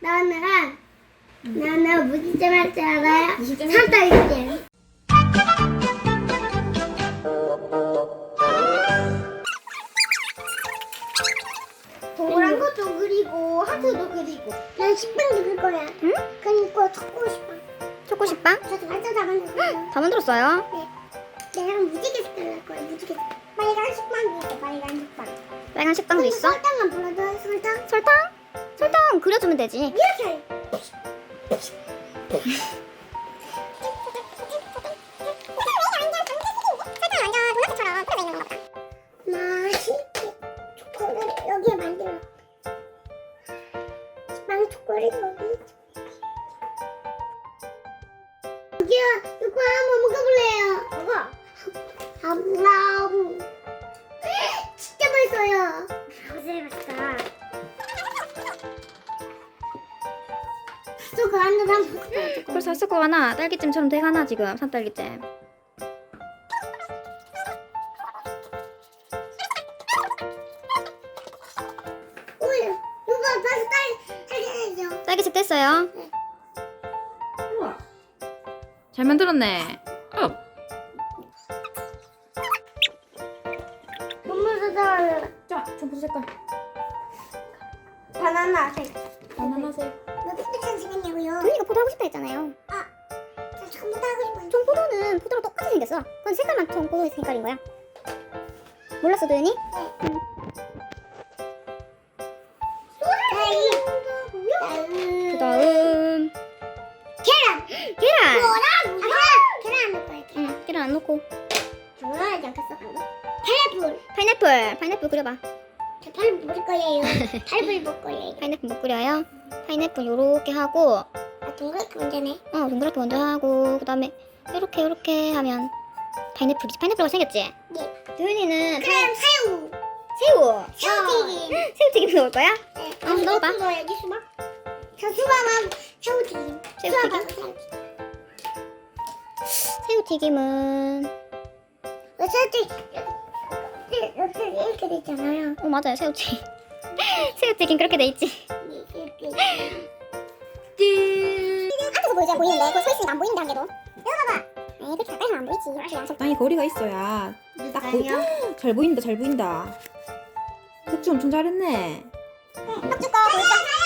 나는 나는 무슨 점할줄 알아요? 산딸기. 동그란 것도 그리고 하트도 그리고. 난 식빵 그릴 거야. 응? 그리고 초코 식빵. 초코 식빵? 저도 완전 다 만들었어요. 다 만들었어요? 내가 무지개 색깔 할 거야. 무지개 색깔. 빨간 식빵도 있어. 빨간 식빵. 빨간 식빵도 있어? 그려주면 되지. 이렇게. 여기. 여기요, 이거 한번 먹어볼래요. 먹어. 아무라우. 또 그안도 한번 먹어요. 벌써 했을 거 하나 딸기잼처럼 돼가나 지금 산딸기잼. 벌써 딸. 딸기잼 됐어요. 우와. 잘 만들었네. 어. 선물 사자. 자, 점프 색깔. 바나나 색. 바나나색. 너 푸드찬 생겼냐고요? 도현이가 포도 하고 싶다 했잖아요. 저 전부 다 하고 싶어요. 청포도는 포도랑 똑같이 생겼어. 그건 색깔만 청포도 색깔인 거야. 몰랐어 도현이? 딸기. 그 다음 계란. 계란. 뭐라? 아, 계란 안 넣을 거야. 응 계란 안 넣고 좋아하지 않겠어? 파인애플. 파인애플 파인애플 그려봐. 저 파인애플 먹을 거예요. 파인애플 먹을 거예요. 파인애플 못 그려요? 파인애플 요렇게 하고 아, 동그랗게 문제네. 어 동그랗게 먼저 하고 그 다음에 이렇게 이렇게 하면 파인애플이지 파인애플가 생겼지? 네. 도현이는 그럼 새우. 새우 새우튀김. 새우튀김 넣을 거야? 네. 어, 넣어봐. 거 여기 수박. 저 수박은 새우튀김. 새우튀김? 수박하고 새우튀김. 새우튀김은 어, 새우튀김. 이렇게 이렇게 됐잖아요. 어 맞아요 새우튀김 새우튀김 그렇게 돼 있지. 앞에서 보이자 보이는데 그거 서 있으니까 안 보이는데 한 개도 이거 봐봐 에이 그렇게 가까이서 안 보이지 이렇게 양쪽 땅이 거리가 있어야 딱 보이. 잘 보인다, 잘 보인다. 색칠 엄청 잘했네. 합주 거 보이자